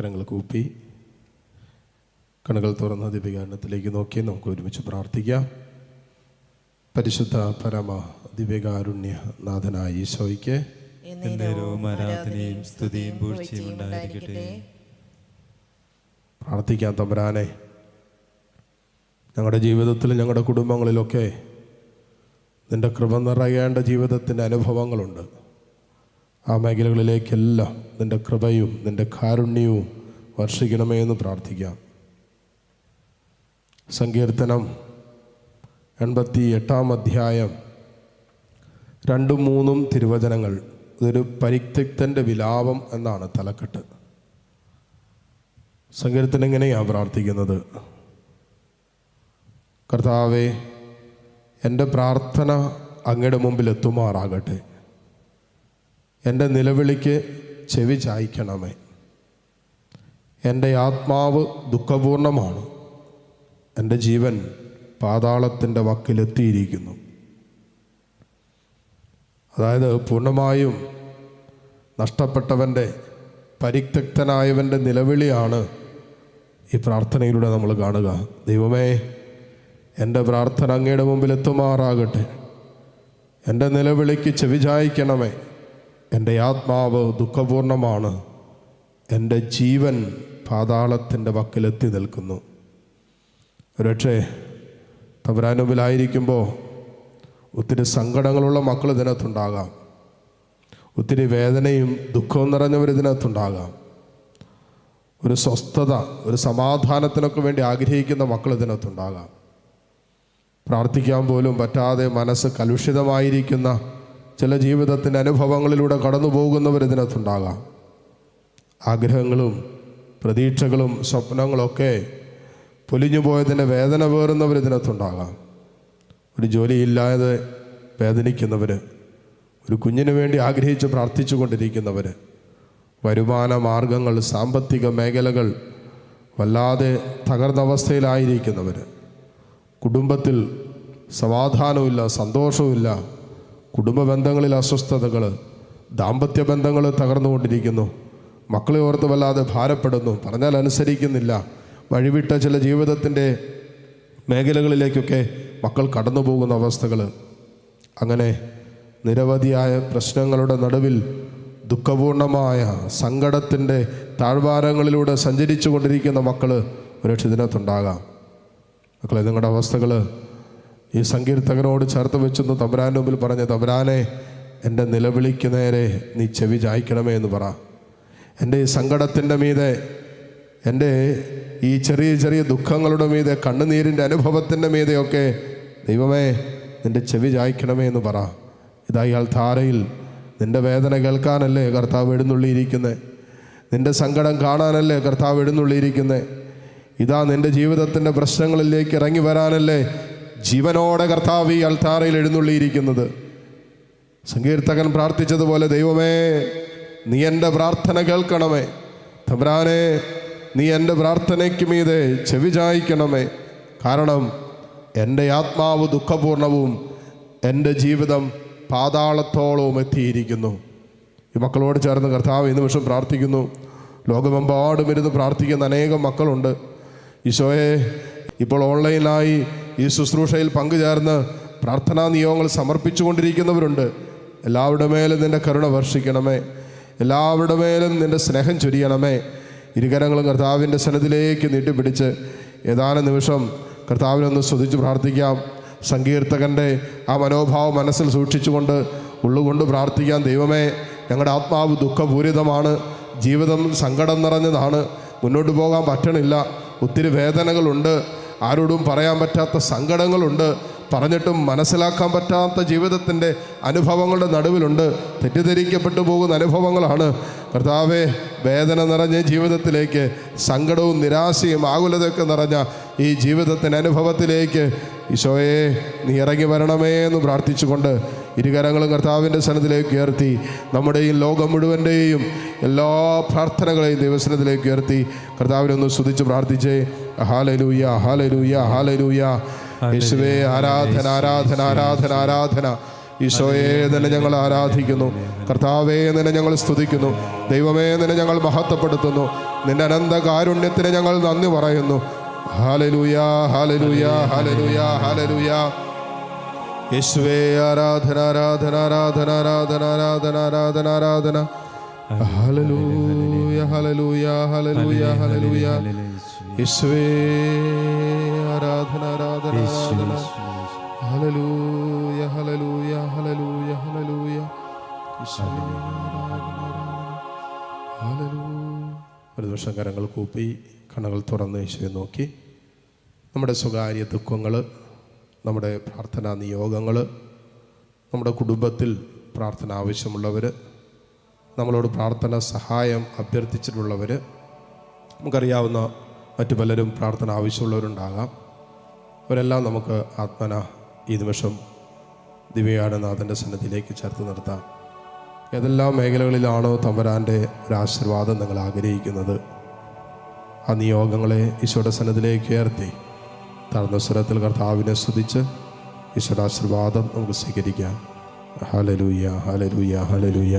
കരങ്ങൾ കൂപ്പി കണ്ണുകൾ തുറന്ന ദിവ്യകാരണത്തിലേക്ക് നോക്കി നമുക്ക് ഒരുമിച്ച് പ്രാർത്ഥിക്കാം. പരിശുദ്ധ പരമ ദിവ്യകാരുണ്യ നാഥനായ ഈശോയ്ക്ക് എന്നേരവും ആരാധനയും സ്തുതിയും പൂഴ്ചയും ഉണ്ടായിരിക്കട്ടെ. പ്രാർത്ഥിക്കാം തമ്പരാനെ. ഞങ്ങളുടെ ജീവിതത്തിൽ ഞങ്ങളുടെ കുടുംബങ്ങളിലൊക്കെ നിന്റെ കൃപ നിറയേണ്ട ജീവിതത്തിന്റെ അനുഭവങ്ങളുണ്ട്. ആ മേഖലകളിലേക്കെല്ലാം നിന്റെ കൃപയും നിന്റെ കാരുണ്യവും വർഷിക്കണമേ എന്ന് പ്രാർത്ഥിക്കാം. സങ്കീർത്തനം എൺപത്തി എട്ടാം അധ്യായം രണ്ടും മൂന്നും തിരുവചനങ്ങൾ. ഇതൊരു പരിത്യക്തന്റെ വിലാപം എന്നാണ് തലക്കെട്ട്. സങ്കീർത്തനം എങ്ങനെയാണ് പ്രാർത്ഥിക്കുന്നത്? കർത്താവെ എന്റെ പ്രാർത്ഥന അങ്ങയുടെ മുമ്പിൽ എത്തുമാറാകട്ടെ. എന്റെ നിലവിളിക്ക് ചെവി ചായ്ക്കണമേ. എന്റെ ആത്മാവ് ദുഃഖപൂർണമാണ്. എന്റെ ജീവൻ പാതാളത്തിന്റെ വക്കിലെത്തിയിരിക്കുന്നു. അതായത് പൂർണമായും നഷ്ടപ്പെട്ടവന്റെ പരിത്യക്തനായവന്റെ നിലവിളിയാണ് ഈ പ്രാർത്ഥനയിലൂടെ നമ്മൾ കാണുക. ദൈവമേ എന്റെ പ്രാർത്ഥന അങ്ങയുടെ മുമ്പിൽ എത്തുമാറാകട്ടെ. എന്റെ നിലവിളിക്ക് ചെവിചായ്ക്കണമേ എന്റെ ആത്മാവ് ദുഃഖപൂർണമാണ്. എന്റെ ജീവൻ പാതാളത്തിന്റെ വക്കിലെത്തി നിൽക്കുന്നു. ഒരുപക്ഷേ തമ്പുരാനുമ്പിലായിരിക്കുമ്പോൾ ഒത്തിരി സങ്കടങ്ങളുള്ള മക്കൾ ഇതിനകത്തുണ്ടാകാം. ഒത്തിരി വേദനയും ദുഃഖവും നിറഞ്ഞവർ ഇതിനകത്തുണ്ടാകാം. ഒരു സ്വസ്ഥത ഒരു സമാധാനത്തിനൊക്കെ വേണ്ടി ആഗ്രഹിക്കുന്ന മക്കൾ ഇതിനകത്തുണ്ടാകാം. പ്രാർത്ഥിക്കാൻ പോലും പറ്റാതെ മനസ്സ് കലുഷിതമായിരിക്കുന്ന ചില ജീവിതത്തിന്റെ അനുഭവങ്ങളിലൂടെ കടന്നു പോകുന്നവർ ഇതിനകത്തുണ്ടാകാം. ആഗ്രഹങ്ങളും പ്രതീക്ഷകളും സ്വപ്നങ്ങളൊക്കെ പൊലിഞ്ഞു പോയതിന്റെ വേദന പേറുന്നവർ ഇതിനകത്തുണ്ടാകാം. ഒരു ജോലിയില്ലാതെ വേദനിക്കുന്നവർ ഒരു കുഞ്ഞിനു വേണ്ടി ആഗ്രഹിച്ച് പ്രാർത്ഥിച്ചു കൊണ്ടിരിക്കുന്നവർ വരുമാന മാർഗങ്ങൾ സാമ്പത്തിക മേഖലകൾ വല്ലാതെ തകർന്ന അവസ്ഥയിലായിരിക്കുന്നവർ കുടുംബത്തിൽ സമാധാനമില്ല സന്തോഷവുമില്ല. കുടുംബ ബന്ധങ്ങളിൽ അസ്വസ്ഥതകൾ ദാമ്പത്യ ബന്ധങ്ങൾ തകർന്നുകൊണ്ടിരിക്കുന്നു. മക്കളെ ഓർത്ത് വല്ലാതെ ഭാരപ്പെടുന്നു. പറഞ്ഞാൽ അനുസരിക്കുന്നില്ല. വഴിവിട്ട ചില ജീവിതത്തിന്റെ മേഖലകളിലേക്കൊക്കെ മക്കൾ കടന്നു പോകുന്ന അവസ്ഥകൾ. അങ്ങനെ നിരവധിയായ പ്രശ്നങ്ങളുടെ നടുവിൽ ദുഃഖപൂർണമായ സങ്കടത്തിന്റെ താഴ്വാരങ്ങളിലൂടെ സഞ്ചരിച്ചു കൊണ്ടിരിക്കുന്ന മക്കൾ ഒരു ഒരുപക്ഷെ മക്കളെ നിങ്ങളുടെ അവസ്ഥകൾ ഈ സങ്കീർത്തകനോട് ചേർത്ത് വെച്ചെന്ന് തമ്പുരാന്റെ മുമ്പിൽ പറഞ്ഞ തമ്പുരാനെ എന്റെ നിലവിളിക്ക് നേരെ നീ ചെവി ചായ്ക്കണമേ എന്ന് പറ. എന്റെ ഈ സങ്കടത്തിന്റെ മീതെ എന്റെ ഈ ചെറിയ ചെറിയ ദുഃഖങ്ങളുടെ മീതെ കണ്ണുനീരിന്റെ അനുഭവത്തിന്റെ മീതെയൊക്കെ ദൈവമേ നിന്റെ ചെവി ചായ്ക്കണമേ എന്ന് പറ. ഇതാ ഇയാൾ ധാരയിൽ നിന്റെ വേദന കേൾക്കാനല്ലേ കർത്താവ് എഴുന്നള്ളിയിരിക്കുന്നത് നിന്റെ സങ്കടം കാണാനല്ലേ കർത്താവ് എഴുന്നള്ളിയിരിക്കുന്നത് ഇതാ നിന്റെ ജീവിതത്തിന്റെ പ്രശ്നങ്ങളിലേക്ക് ഇറങ്ങി വരാനല്ലേ ജീവനോടെ കർത്താവ് ഈ അൾത്താറയിൽ എഴുന്നള്ളിയിരിക്കുന്നത്. സങ്കീർത്തകൻ പ്രാർത്ഥിച്ചതുപോലെ ദൈവമേ നീ എന്റെ പ്രാർത്ഥന കേൾക്കണമേ. തബ്രാനെ നീ എന്റെ പ്രാർത്ഥനയ്ക്ക് മീതെ ചെവി ചായ്ക്കണമേ. കാരണം എന്റെ ആത്മാവ് ദുഃഖപൂർണവും എന്റെ ജീവിതം പാതാളത്തോളവും എത്തിയിരിക്കുന്നു. ഈ മക്കളോട് ചേർന്ന് കർത്താവ് ഈ നിമിഷം പ്രാർത്ഥിക്കുന്നു. ലോകമെമ്പാടും ഇരുന്ന് പ്രാർത്ഥിക്കുന്ന അനേകം മക്കളുണ്ട്. ഈശോയെ ഇപ്പോൾ ഓൺലൈനായി ഈ ശുശ്രൂഷയിൽ പങ്കുചേർന്ന് പ്രാർത്ഥനാ നിയോഗങ്ങൾ സമർപ്പിച്ചുകൊണ്ടിരിക്കുന്നവരുണ്ട്. എല്ലാവരുടെ മേലും നിന്റെ കരുണ വർഷിക്കണമേ. എല്ലാവരുടെ മേലും നിന്റെ സ്നേഹം ചൊരിയണമേ. ഇരുകരങ്ങളും കർത്താവിന്റെ സ്ഥലത്തിലേക്ക് നീട്ടിപ്പിടിച്ച് ഏതാനും നിമിഷം കർത്താവിനൊന്ന് സ്തുതിച്ച് പ്രാർത്ഥിക്കാം. സങ്കീർത്തകന്റെ ആ മനോഭാവം മനസ്സിൽ സൂക്ഷിച്ചുകൊണ്ട് ഉള്ളുകൊണ്ട് പ്രാർത്ഥിക്കാം. ദൈവമേ ഞങ്ങളുടെ ആത്മാവ് ദുഃഖപൂരിതമാണ്. ജീവിതം സങ്കടം നിറഞ്ഞതാണ്. മുന്നോട്ട് പോകാൻ പറ്റണില്ല. ഒത്തിരി വേദനകളുണ്ട്. ആരോടും പറയാൻ പറ്റാത്ത സങ്കടങ്ങളുണ്ട്. പറഞ്ഞിട്ടും മനസ്സിലാക്കാൻ പറ്റാത്ത ജീവിതത്തിന്റെ അനുഭവങ്ങളുടെ നടുവിലുണ്ട്. തെറ്റിദ്ധരിക്കപ്പെട്ടു പോകുന്ന അനുഭവങ്ങളാണ്. കർത്താവെ വേദന നിറഞ്ഞ ജീവിതത്തിലേക്ക് സങ്കടവും നിരാശയും ആകുലതയൊക്കെ നിറഞ്ഞ ഈ ജീവിതത്തിന്റെ അനുഭവത്തിലേക്ക് ഈശോയെ നീ ഇറങ്ങി വരണമേ എന്ന് പ്രാർത്ഥിച്ചുകൊണ്ട് ഇരുകരങ്ങളും കർത്താവിന്റെ സ്ഥലത്തിലേക്ക് ഉയർത്തി നമ്മുടെ ഈ ലോകം മുഴുവന്റെയും എല്ലാ പ്രാർത്ഥനകളെയും ദൈവസനത്തിലേക്ക് ഉയർത്തി കർത്താവിനെ ഒന്ന് സ്തുതിച്ച് പ്രാർത്ഥിച്ചേ. ഹാലലൂയ ഹാലലൂയ ഹാലലൂയ യേശുവേ ആരാധന ആരാധന ആരാധന ആരാധന. ഈശോയെ തന്നെ ഞങ്ങൾ ആരാധിക്കുന്നു. കർത്താവേ നിന്നെ ഞങ്ങൾ സ്തുതിക്കുന്നു. ദൈവമേ നിന്നെ ഞങ്ങൾ മഹത്വപ്പെടുത്തുന്നു. നിന്റെ അനന്ത കാരുണ്യത്തിന് ഞങ്ങൾ നന്ദി പറയുന്നു. ഹാലലൂയ ഹാലലൂയ ഹാലലൂയ ഹാലലൂയ യേശുവേ ആരാധന ആരാധന ആരാധന ആരാധന ആരാധന ആരാധന ആരാധന. Hallelujah hallelujah hallelujah hallelujah. യേശുവേ ആരാധന ആരാധന ആരാധന. യേശുവേ ആരാധന ആരാധന ഹല്ലേലൂയ. ഒരു നിമിഷം കരങ്ങൾ കൂപ്പി കണ്ണുകൾ തുറന്ന് യേശുവെ നോക്കി. നമ്മുടെ സ്വകാര്യ ദുഃഖങ്ങൾ നമ്മുടെ പ്രാർത്ഥനാ നിയോഗങ്ങൾ നമ്മുടെ കുടുംബത്തിൽ പ്രാർത്ഥന ആവശ്യമുള്ളവർ നമ്മളോട് പ്രാർത്ഥന സഹായം അഭ്യർത്ഥിച്ചിട്ടുള്ളവർ നമുക്കറിയാവുന്ന മറ്റു പലരും പ്രാർത്ഥന ആവശ്യമുള്ളവരുണ്ടാകാം. അവരെല്ലാം നമുക്ക് ആത്മന ഈ നിമിഷം ദിവ്യാടനാഥന്റെ സന്നദ്ധിയിലേക്ക് ചേർത്ത് നിർത്താം. ഏതെല്ലാം മേഖലകളിലാണോ തമ്പരാന്റെ ഒരു ആശീർവാദം നിങ്ങൾ ആഗ്രഹിക്കുന്നത്? ആ നിയോഗങ്ങളെ ഈശോയുടെ സന്നദ്ധിയിലേക്ക് ഉയർത്തി. താഴ്ന്ന സ്വരത്തിൽ കർത്താവിനെ സ്തുതിച്ച് ഈശോയുടെ ആശീർവാദം നമുക്ക് സ്വീകരിക്കാം. ഹലലൂയ ഹലലൂയ ഹലലൂയ ഹല്ലേലൂയ,